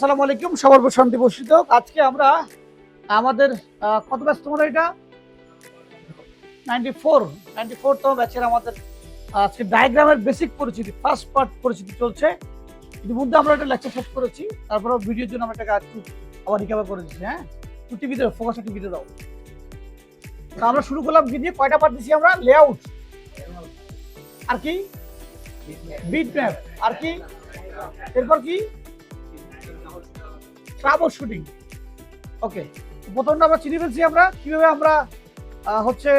আসসালামু আলাইকুম, সবার উপর শান্তি বর্ষিত আজকে আমরা, আমাদের কত ব্যাচ তোমরা এটা? নাইনটি ফোর নাইনটি ফোরতম ব্যাচের আমাদের, আজকে ডায়াগ্রামের বেসিক পরিচিতি ফার্স্ট পার্ট পরিচিতি চলছে। ইতিমধ্যে আমরা একটা লেকচার শেষ করেছি তারপরে ভিডিওর জন্য আমরা একটা একটু আবার রিকভার করে দিচ্ছি হ্যাঁ? তুই টিভিতে ফোকাসটা টিভিতে দাও। তা আমরা শুরু করলাম কি দিয়ে? কয়টা পার্ট দিছি আমরা? লেআউট আর কি? বিট ম্যাপ আর কি? এরপর কি? ট্রাভেল শুটিং ওকে প্রথমটা আমরা চিনে ফেলছি আমরা। কীভাবে আমরা হচ্ছে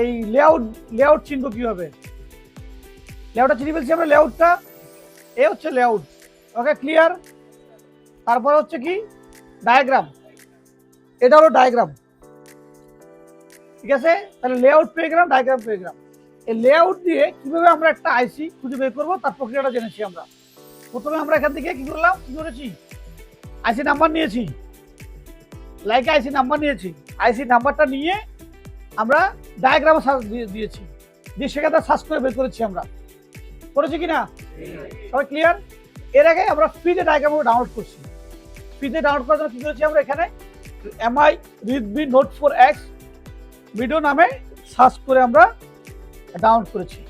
এই লেআউট লেআউট চিনবো কীভাবে? লেআউটটা চিনে ফেলছি আমরা লেআউটটা এ হচ্ছে লেআউট ওকে ক্লিয়ার তারপর হচ্ছে কি? ডায়াগ্রাম এটা হলো ডায়াগ্রাম ঠিক আছে? তাহলে লেআউট পেয়ে গেলাম ডায়াগ্রাম পেয়ে গেলাম। এই লেআউট দিয়ে কীভাবে আমরা একটা আইসি খুঁজে বের করব, তার প্রক্রিয়াটা জেনেছি আমরা। প্রথমে আমরা এখান থেকে কি করলাম? কি করেছি? আইসি নাম্বার নিয়েছি। লাইক আইসি নাম্বার নিয়েছি। আইসি নাম্বারটা নিয়ে আমরা ডায়াগ্রামে দিয়েছি। দিয়ে সেখানে সার্চ করে বের করেছি আমরা। করেছি কি না সবাই ক্লিয়ার এর আগে আমরা ফ্রিতে ডায়াগ্রাম ডাউনলোড করছি। ফ্রিতে ডাউনলোড করার জন্য কী করেছি আমরা এখানে? MI Redmi Note four X video নামে সার্চ করে আমরা ডাউনলোড করেছি।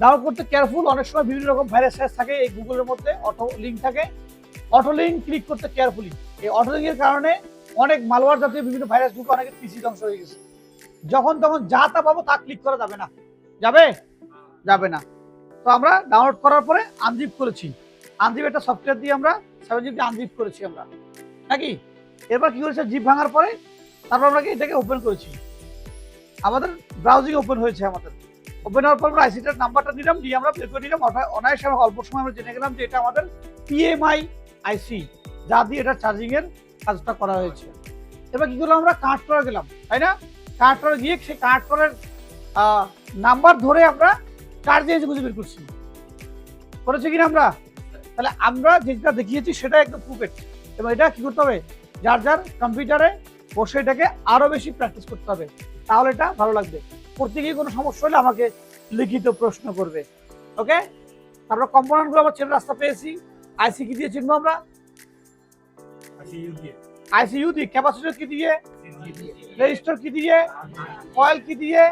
ডাউনলোড করতে কেয়ারফুল অনেক সময় বিভিন্ন রকম ভাইরাস থাকে, এই গুগলের মধ্যে অটো লিঙ্ক থাকে। অটো লিঙ্ক ক্লিক করতে কেয়ারফুলি এই অটো লিঙ্কের কারণে অনেক মালওয়ার জাতীয় বিভিন্ন ভাইরাস ঢুকে অনেকের পিসি ধ্বংস হয়ে গেছে। যখন তখন যা তা পাবো তা ক্লিক করা যাবে না। যাবে? যাবে না। তো আমরা ডাউনলোড করার পরে আনজিপ করেছি। আনজিপ একটা সফটওয়্যার দিয়ে আমরা সেভেন আনজিপ করেছি আমরা। নাকি? এরপর কি করেছে জিপ ভাঙার পরে তারপর আমরা এটাকে ওপেন করেছি? আমাদের ব্রাউজিং ওপেন হয়েছে আমাদের। ওপেন হওয়ার পর আমরা আইসিটার নাম্বারটা নিলাম, দিয়ে আমরা বের করে নিলাম। অনায়- অনায়াসে অল্প সময় আমরা জেনে গেলাম যে এটা আমাদের পিএমআই আইসি, যা দিয়ে এটা চার্জিং এর কাজটা করা হয়েছে। এবার কি করলাম আমরা? করে গেলাম, তাই না? কার্ড গিয়ে সেই কার্ড করার নাম্বার ধরে আমরা চার্জ খুঁজে বের করছি। করেছি কিনা আমরা? তাহলে আমরা যেটা দেখিয়েছি সেটা একদম পুকেট এবং এটা কি করতে হবে? যার যার কম্পিউটারে বসে এটাকে আরও বেশি প্র্যাকটিস করতে হবে, তাহলে এটা ভালো লাগবে। গিয়ে কোনো সমস্যা হলে আমাকে লিখিত প্রশ্ন করবে ওকে তারপর কম্পোনেন্টগুলো আমরা চেন রাস্তা পেয়েছি। আইসি কি দিয়ে চিনবো আমরা? আইসিইউ দিয়ে। ক্যাপাসিটর কি দিয়ে? রেজিস্টার কি দিয়ে? কয়েল কি দিয়ে?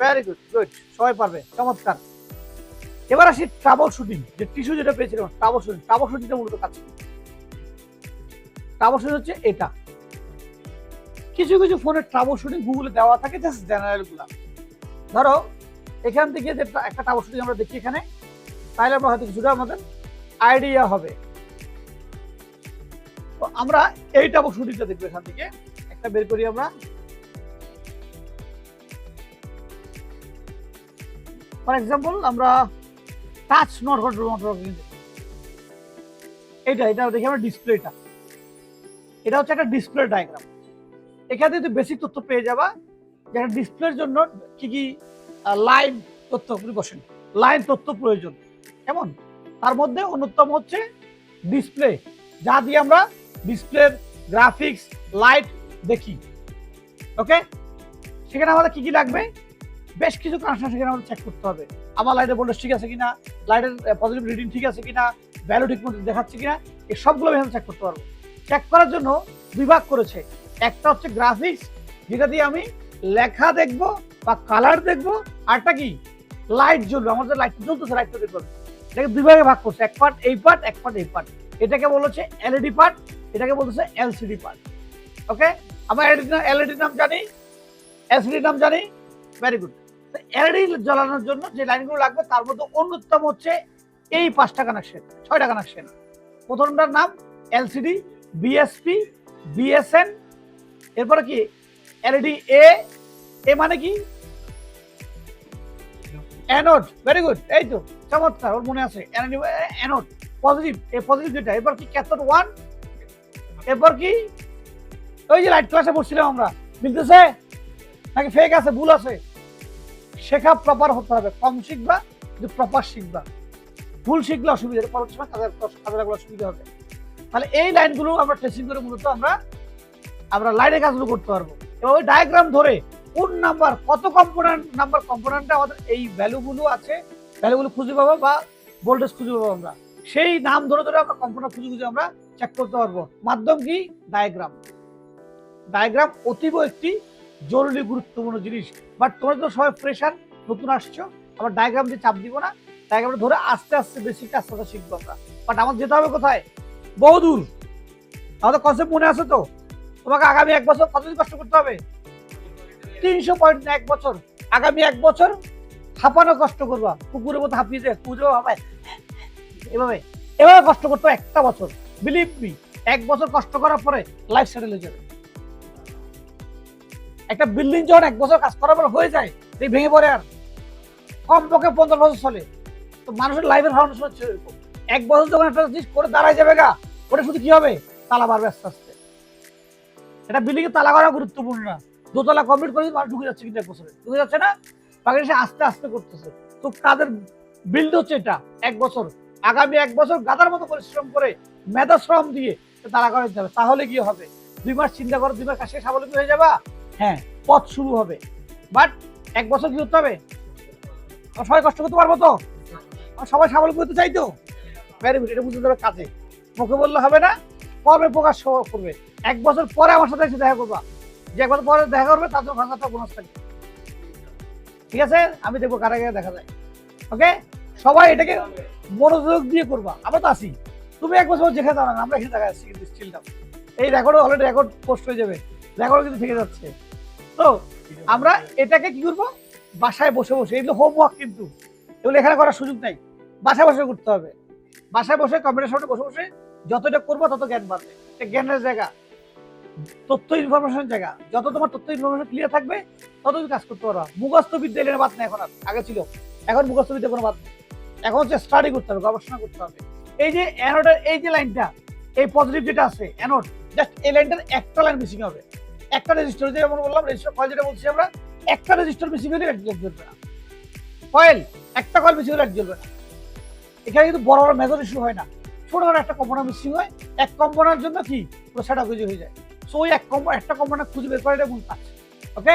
ভেরি গুড গুড সবাই পারবে চমৎকার। এবার আসি ট্রাবল শুটিং যে টিস্যু যেটা পেয়েছিলাম ট্রাবল শুটিং ট্রাবল শুটিংটা মূলত কাজ ট্রাবল শুটিং হচ্ছে এটা। কিছু কিছু ফোনের ট্রাবল শুটিং গুগলে দেওয়া থাকে জাস্ট জেনারেলগুলা। ধরো এখান থেকে যে একটা- একটা ট্রাবল শুটিং আমরা দেখি এখানে তাহলে আমরা হয়তো কিছুটা আমাদের আইডিয়া হবে। তো আমরা এই ট্রাবল শুটিংটা দেখব এখান থেকে। একটা বের করি আমরা। ফর এক্সাম্পল আমরা টাচ নট কন্ট্রোল মোটর এইটা, এটা দেখি আমরা ডিসপ্লেটা এটা হচ্ছে একটা ডিসপ্লে ডায়াগ্রাম এখানে কিন্তু বেসিক তথ্য পেয়ে যাবা যে একটা ডিসপ্লের জন্য কি কি লাইন তথ্য বসেন লাইন তথ্য প্রয়োজন। কেমন? তার মধ্যে অন্যতম হচ্ছে ডিসপ্লে যা দিয়ে আমরা ডিসপ্লের গ্রাফিক্স লাইট দেখি। ওকে সেখানে আমাদের কি কি লাগবে? বেশ কিছু কানেকশন সেখানে আমাদের চেক করতে হবে। আমার লাইটের ভোল্টেজ ঠিক আছে কিনা? লাইটের পজিটিভ রিডিং ঠিক আছে কিনা? ভ্যালু ঠিক মতো দেখাচ্ছে কিনা? এই সবগুলো আমি চেক করতে পারব। চেক করার জন্য বিভাগ করেছে। একটা হচ্ছে গ্রাফিক্স যেটা দিয়ে আমি লেখা দেখব বা কালার দেখব। আরটা কি? লাইট জ্বলবে। আমাদের লাইট জ্বলতেছে লাইটটা দেখব। এটাকে দুই ভাগে ভাগ করছে, এক পার্ট এই পার্ট এক পার্ট এই পার্ট এটাকে বলেছে এলইডি পার্ট এটাকে বলতেছে এলসিডি পার্ট ওকে আমরা এলইডি নাম জানি এলসিডি নাম জানি ভেরি গুড এলইডি জ্বালানোর জন্য যে লাইনগুলো লাগবে, তার মধ্যে অন্যতম হচ্ছে এই পাঁচটা কানেকশন ছয়টা কানেকশন প্রথমটার নাম এলসিডি বিএসপি বিএসএন এরপরে কি? এলইডি এ এ মানে কি? অ্যানোড ভেরি গুড এই তো। চমৎকার, ওর মনে আছে। অ্যানোড পজিটিভ এ পজিটিভ যেটা কি ক্যাথোড ওয়ান এরপর কি? ওই যে লাইট ক্লাসে পড়ছিলাম আমরা। মিলতেছে নাকি ফেক আছে, ভুল আছে? শেখা প্রপার হতে হবে। কম শিখবা কিন্তু প্রপার শিখবা। ভুল শিখলে অসুবিধা পরবর্তী সময় কাজে লাগলে অসুবিধা হবে। তাহলে এই লাইনগুলো আমরা টেস্টিং করে মূলত আমরা আমরা লাইনের কাজগুলো করতে পারব। এবং ওই ডায়াগ্রাম ধরে কোন নাম্বার কত কম্পোনেন্ট নাম্বার কম্পোনেন্টে আমাদের এই ভ্যালুগুলো আছে ভ্যালুগুলো খুঁজে পাবো বা ভোল্টেজ খুঁজে পাবো আমরা। সেই নাম ধরে ধরে আমরা কম্পোনেন্ট খুঁজে খুঁজে আমরা চেক করতে পারব। মাধ্যম কি? ডায়াগ্রাম ডায়াগ্রাম অতীব একটি জরুরি গুরুত্বপূর্ণ জিনিস। বাট তোমরা তো সবাই প্রেশার নতুন আসছো। আবার ডায়াগ্রাম দিয়ে চাপ দিব না। ডায়াগ্রামটা ধরে আস্তে আস্তে বেশি আস্তে শিখব আমরা। বাট আমার যেতে হবে কোথায়? বহুদূর আমাদের কনসেপ্ট মনে আছে তো? তোমাকে আগামী এক বছর কতদিন কষ্ট করতে হবে? তিনশো পয়েন্ট এক বছর। আগামী এক বছর হাঁপানো কষ্ট করবা কুকুরের মতো হাঁপিয়ে যায় কুকুরেও হাঁপায় এভাবে এভাবে কষ্ট করতে হবে একটা বছর। বিলিভ মি এক বছর কষ্ট করার পরে লাইফ সেটেল হয়ে একটা বিল্ডিং যখন এক বছর কাজ করার পর হয়ে যায় এই ভেঙে পড়ে আর। কমপক্ষে পনেরো বছর চলে। তো মানুষের লাইফের ফাউন্ডেশন হচ্ছে এক বছর যখন একটা জিনিস করে দাঁড়ায় যাবে গা, ওটা শুধু কি হবে? তালা বাড়বে আস্তে আস্তে। এটা বিল্ডিং এ তালা করা গুরুত্বপূর্ণ না। দোতলা কমপ্লিট করে মানুষ ঢুকে যাচ্ছে কিন্তু এক বছরে। ঢুকে যাচ্ছে না? বাংলাদেশে আস্তে আস্তে করতেছে। তো তাদের বিল্ড হচ্ছে এটা? এক বছর। আগামী এক বছর গাদার মতো পরিশ্রম করে মেধা শ্রম দিয়ে তারা করে হবে। তাহলে কি হবে? দুই মাস চিন্তা করো, দুই মাস কাছে স্বাবলম্বী হয়ে যাবা? হ্যাঁ পথ শুরু হবে। বাট এক বছর কি করতে হবে? সবাই কষ্ট করতে পারব তো? সবাই স্বাবলম্বী হতে চাই তো? ভেরি গুড এটা বুঝতে হবে কাজে। মুখে বললে হবে না, কর্মে প্রকাশ করবে। এক বছর পরে আমার সাথে এসে দেখা করবা। যে এক বছর পরে দেখা করবে ভাঙাটা বোনাস থাকবে। ঠিক আছে? আমি দেখব কারা কারা দেখা যায়। ওকে সবাই এটাকে মনোযোগ দিয়ে করবা। আমরা তো আসি তুমি এক বছর যেখানে দাঁড়ান আমরা এখানে দেখা যাচ্ছি কিন্তু স্টিল এই রেকর্ড অলরেডি রেকর্ড পোস্ট হয়ে যাবে। রেকর্ড কিন্তু থেকে যাচ্ছে। তো আমরা এটাকে কি করব? বাসায় বসে বসে এগুলো হোমওয়ার্ক কিন্তু, এগুলো এখানে করার সুযোগ নাই। বাসায় বসে করতে হবে। বাসায় বসে কম্পিউটার সামনে বসে বসে যতটা করব তত জ্ঞান বাড়বে। জ্ঞানের জায়গা। তথ্য ইনফরমেশন জায়গা। যত তোমার তথ্য ইনফরমেশন ক্লিয়ার থাকবে তত কাজ করতে পারবা মুখস্থ বিদ্যা এলেন বাদ নেই এখন আগে ছিল। এখন মুখস্থ বিদ্যা কোনো বাদ এখন হচ্ছে স্টাডি করতে হবে, গবেষণা করতে হবে। এই যে অ্যানোডের এই যে লাইনটা এই পজিটিভ যেটা আছে অ্যানোড জাস্ট এই লাইনটার একটা লাইন মিসিং হবে। একটা রেজিস্টার যেমন বললাম রেজিস্টার কয়েল যেটা বলছি আমরা, একটা রেজিস্টার মিসিং হলে এক জ্বলবে না। কয়েল একটা কয়েল মিসিং হলে এক জ্বলবে না। এখানে কিন্তু বড় বড় মেজর ইস্যু হয় না। ছোট ছোট একটা কম্পোনার মিসিং হয়। এক কম্পোনার জন্য কি? পুরো সেটা খুঁজে হয়ে যায়। সো ওই এক কম্পো একটা কম্পোনার খুঁজে বের করে করাটা মূল কাজ। ওকে